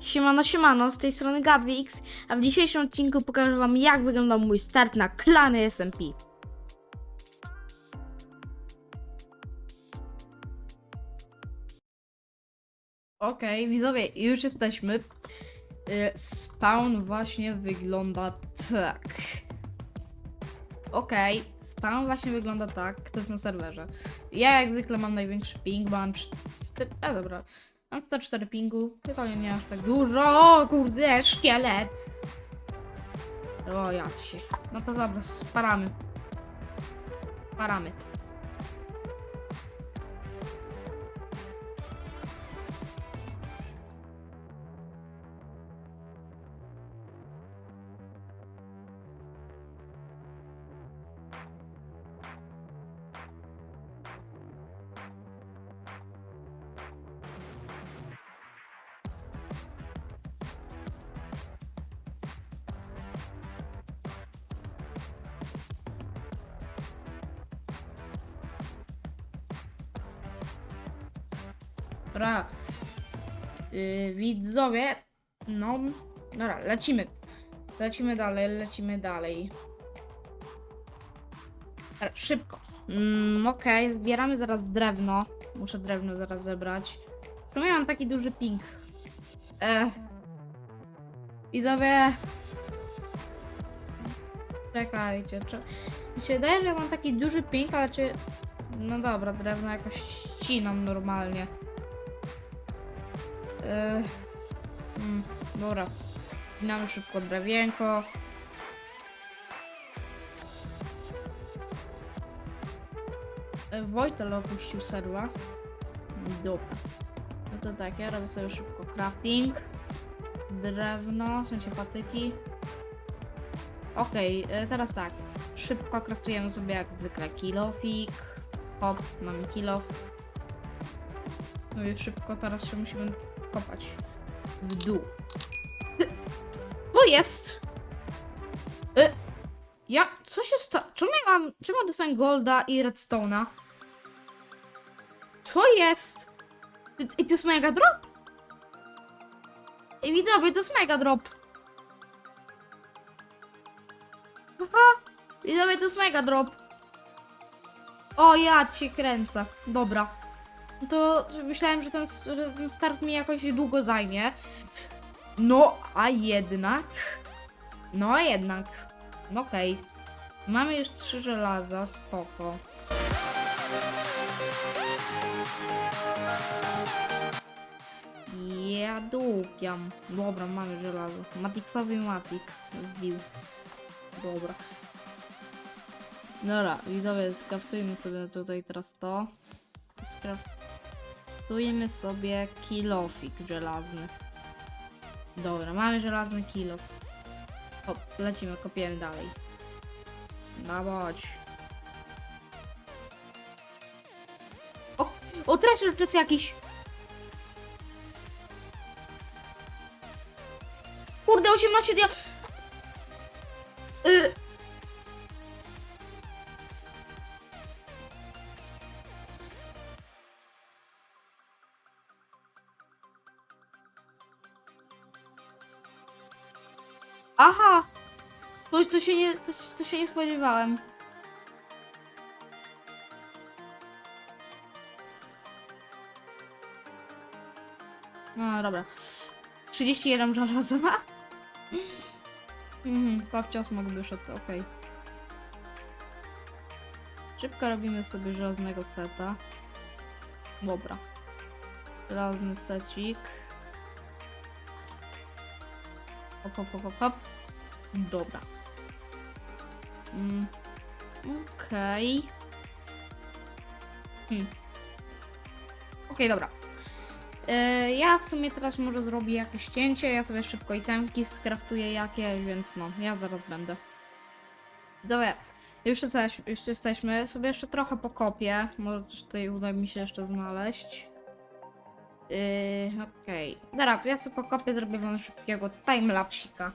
Siemano, siemano, z tej strony Gabix, a w dzisiejszym odcinku pokażę wam jak wyglądał mój start na klany SMP. Okej, widzowie, już jesteśmy. Y, Spawn właśnie wygląda tak. Okej, spawn właśnie wygląda tak, to jest na serwerze. Ja jak zwykle mam największy ping, 4... A dobra, mam 104 pingu, to nie, aż tak dużo. O kurde, szkielet! O ja cię. No to dobra, sparamy. Sparamy. Dobra. Yy, widzowie. No. Dobra, lecimy. Lecimy dalej, lecimy dalej. Dobra, szybko. Mm, Okej, zbieramy zaraz drewno. Muszę drewno zaraz zebrać. Czemu ja mam taki duży ping? E. Widzowie. Czekajcie. Czy... Mi się wydaje, że mam taki duży ping, ale czy... No dobra, drewno jakoś ścinam normalnie. Yy, mm, dobra. Wpinamy szybko drewienko. E, Wojtel opuścił serwa. Dobra. No to tak, ja robię sobie szybko crafting. Drewno, w sensie patyki. Okej, e, teraz tak. Szybko craftujemy sobie jak zwykle kilofik. Hop, mamy kilof. No i szybko teraz się musimy kopać w dół. Co jest? Y, ja, co się stało? Czemu ja mam, czemu ja dostałem golda i redstone'a? Co jest? I, I to jest mega drop? I widzowie, to jest mega drop. Aha, widzowie, to jest mega drop. O, ja cię kręcę. Dobra. No To myślałem, że ten, że ten start mi jakoś długo zajmie. No, a jednak. No, a jednak. No okej. Mamy już trzy żelaza, spoko. Ja dupiam. Dobra, mamy żelazo. Matixowy Matix wbił. Dobra. Dobra, widzowie, skraftujmy sobie tutaj teraz to. Skraftujemy sobie kilofik żelazny. Dobra, mamy żelazny kilof. Hop, lecimy, kopiemy dalej. Bądź. O, o treasure chest jakiś. Kurde, 18 dia... Aha! To, się nie, to, to się nie spodziewałem. No dobra. 31 żelaza. Mhm, Pawcios mógł wyszedł, okej. Szybko robimy sobie żelaznego seta. Dobra. Żelazny secik. Hop, hop, hop, hop. Dobra. Mm. Okej. Hmm. Okej, dobra. E, ja w sumie teraz może zrobię jakieś cięcie. Ja sobie szybko itemki skraftuję jakieś, więc no, ja zaraz będę. Dobra. Już, jesteś, już jesteśmy. Sobie jeszcze trochę pokopię. Może coś tutaj uda mi się jeszcze znaleźć. Yy, okej. Dobra, ja sobie pokopię, zrobię wam szybkiego timelapsika.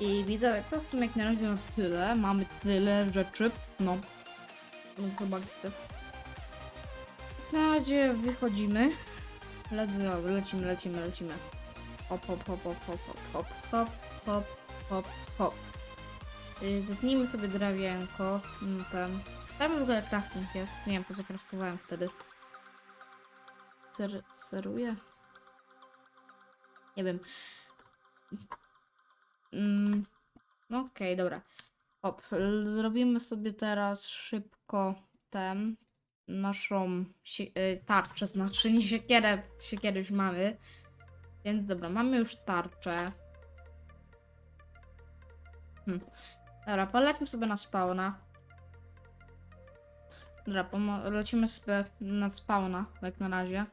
I widzę, to w sumie jak na razie na tyle. Mamy tyle rzeczy. No. No chyba to jest... Na razie wychodzimy. Go, lecimy, lecimy, lecimy. Hop, hop, hop, hop, hop, hop, hop, hop, hop, hop. Y, Zetnijmy sobie drewienko. Mm, Ten. Tam w ogóle crafting jest. Nie wiem, po co craftowałem wtedy. Ser seruję? Nie wiem. Mm, no okej, dobra. Hop, l- zrobimy sobie teraz szybko ten naszą y, tarczę, znaczy nie siekierę, siekierę już mamy. Więc dobra, mamy już tarczę. Hmm. Dobra, polećmy sobie na spawna. Dobra, lecimy sobie na spawna, jak na razie.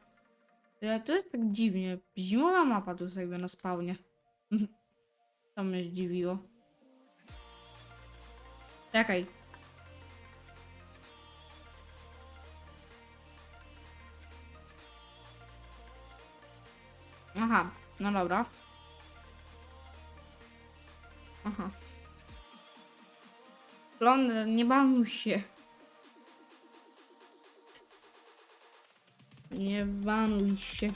To jest tak dziwnie. Zimowa mapa tu jest jakby na spawnie. To mnie zdziwiło. Czekaj. Aha, no dobra. Aha. Londra, nie banuj się. Nie banuj się.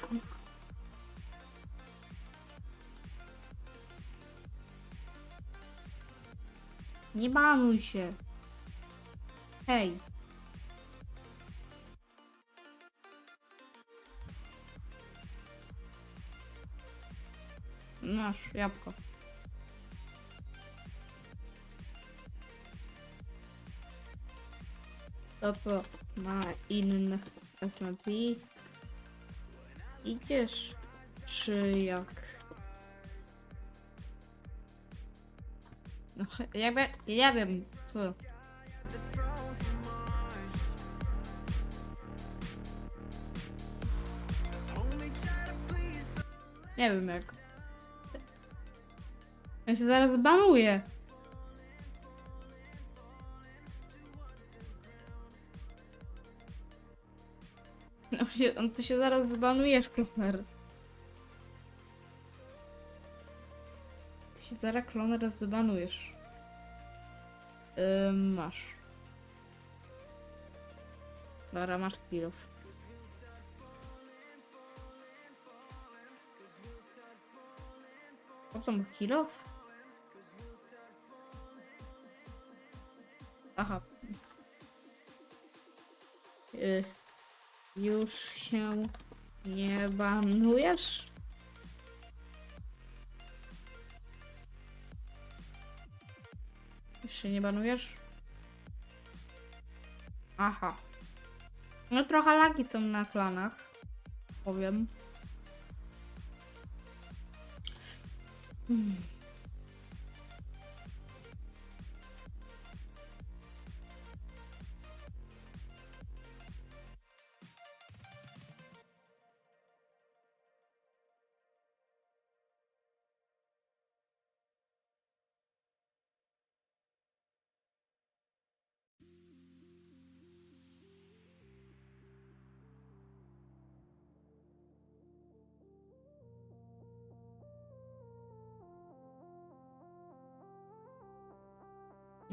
Nie banuj się. Hej. Masz jabłko. To co ma inny SMP? Idziesz czy jak? Jakby, ja wiem co. Nie wiem jak. Ja się zaraz banuję. No się, on ty się zaraz wybanujesz, kloner. Ty się zaraz kloner zbanujesz. Ym, masz. Dobra, masz kilów. Po co mu kilów? Aha. Y, już się nie banujesz? Się nie banujesz? Aha. No trochę lagi są na klanach. Powiem. Hmm.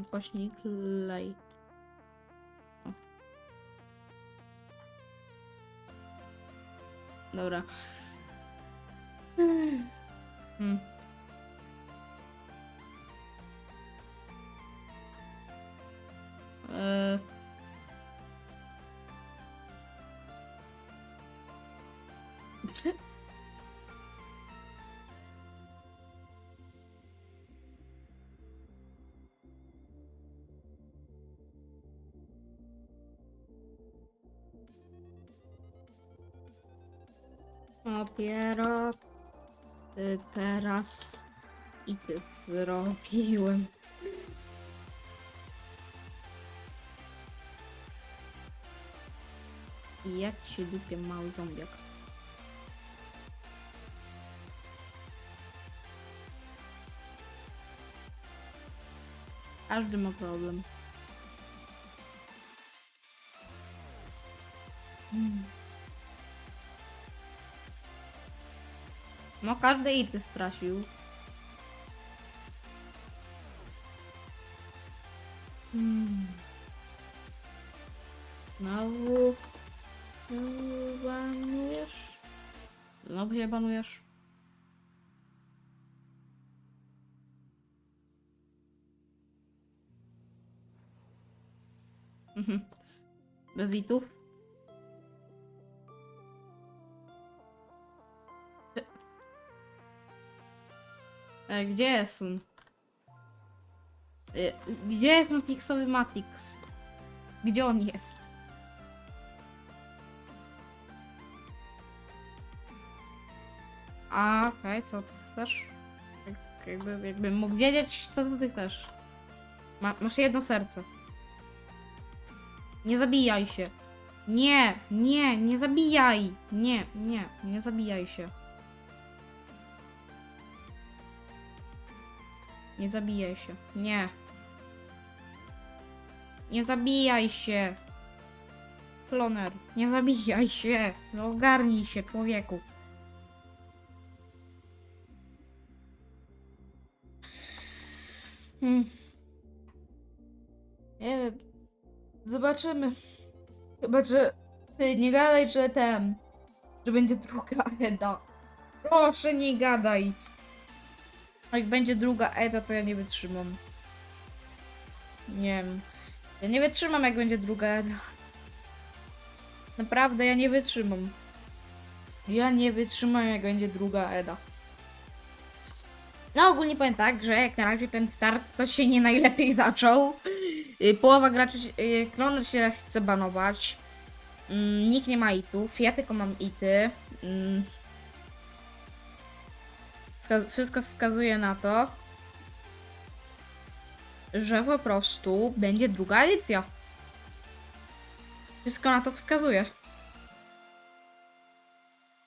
ukośnik lej. Dobra. Hmm. Yy. Dopiero y, teraz i ty zrobiłem. I jak się dupie mały zombiak. Każdy ma problem. Hmm. No każdy ity stracił. Hmm. Znowu... Znowu banujesz? Znowu się banujesz? Mhm. Bez itów? E, gdzie jest on? E, gdzie jest Matixowy Matix? Gdzie on jest? A, okej, co ty chcesz? Jak, jakby, jakbym mógł wiedzieć, to co ty chcesz? Ma, masz jedno serce. Nie zabijaj się. Nie, nie, nie zabijaj. Nie, nie, nie zabijaj się. Nie zabijaj się. Nie. Nie zabijaj się. Kloner, nie zabijaj się. No ogarnij się, człowieku. Hmm. Nie wiem. Zobaczymy. Chyba, że... Ty, nie gadaj, że ten... Że będzie druga Eda. Proszę, nie gadaj. Jak będzie druga Eda, to ja nie wytrzymam. Nie wiem. Ja nie wytrzymam, jak będzie druga Eda. Naprawdę, ja nie wytrzymam. Ja nie wytrzymam, jak będzie druga Eda. No ogólnie powiem tak, że jak na razie ten start to się nie najlepiej zaczął. Y, Połowa graczy, y, kloner się chce banować. Mm, Nikt nie ma itów, ja tylko mam ity. Wszystko wskazuje na to, że po prostu będzie druga edycja. Wszystko na to wskazuje.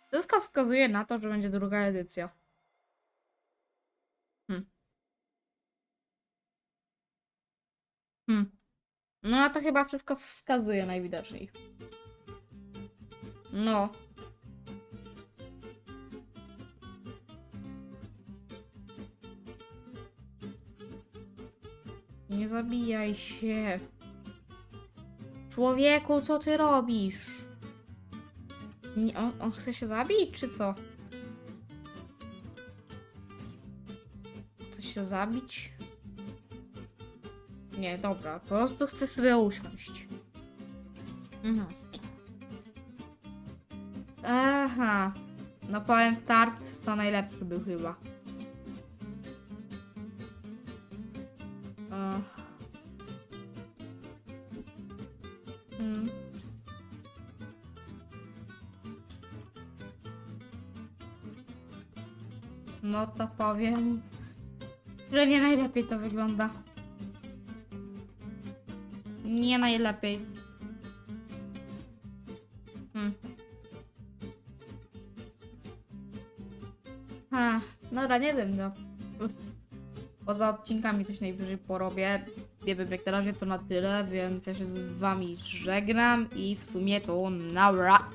Wszystko wskazuje na to, że będzie druga edycja. Hmm. Hmm. No a to chyba wszystko wskazuje najwidoczniej. No. Nie zabijaj się. Człowieku, co ty robisz? Nie, on, on chce się zabić, czy co? Chce się zabić? Nie, dobra, po prostu chcę sobie usiąść. Mhm. Aha. No powiem start, to najlepszy był chyba. No to powiem, że nie najlepiej to wygląda. Nie najlepiej. Hmm. Ha, dobra, nie wiem, no. Poza odcinkami coś najwyżej porobię. Nie wiem, jak na razie to na tyle, więc ja się z wami żegnam i w sumie to nara.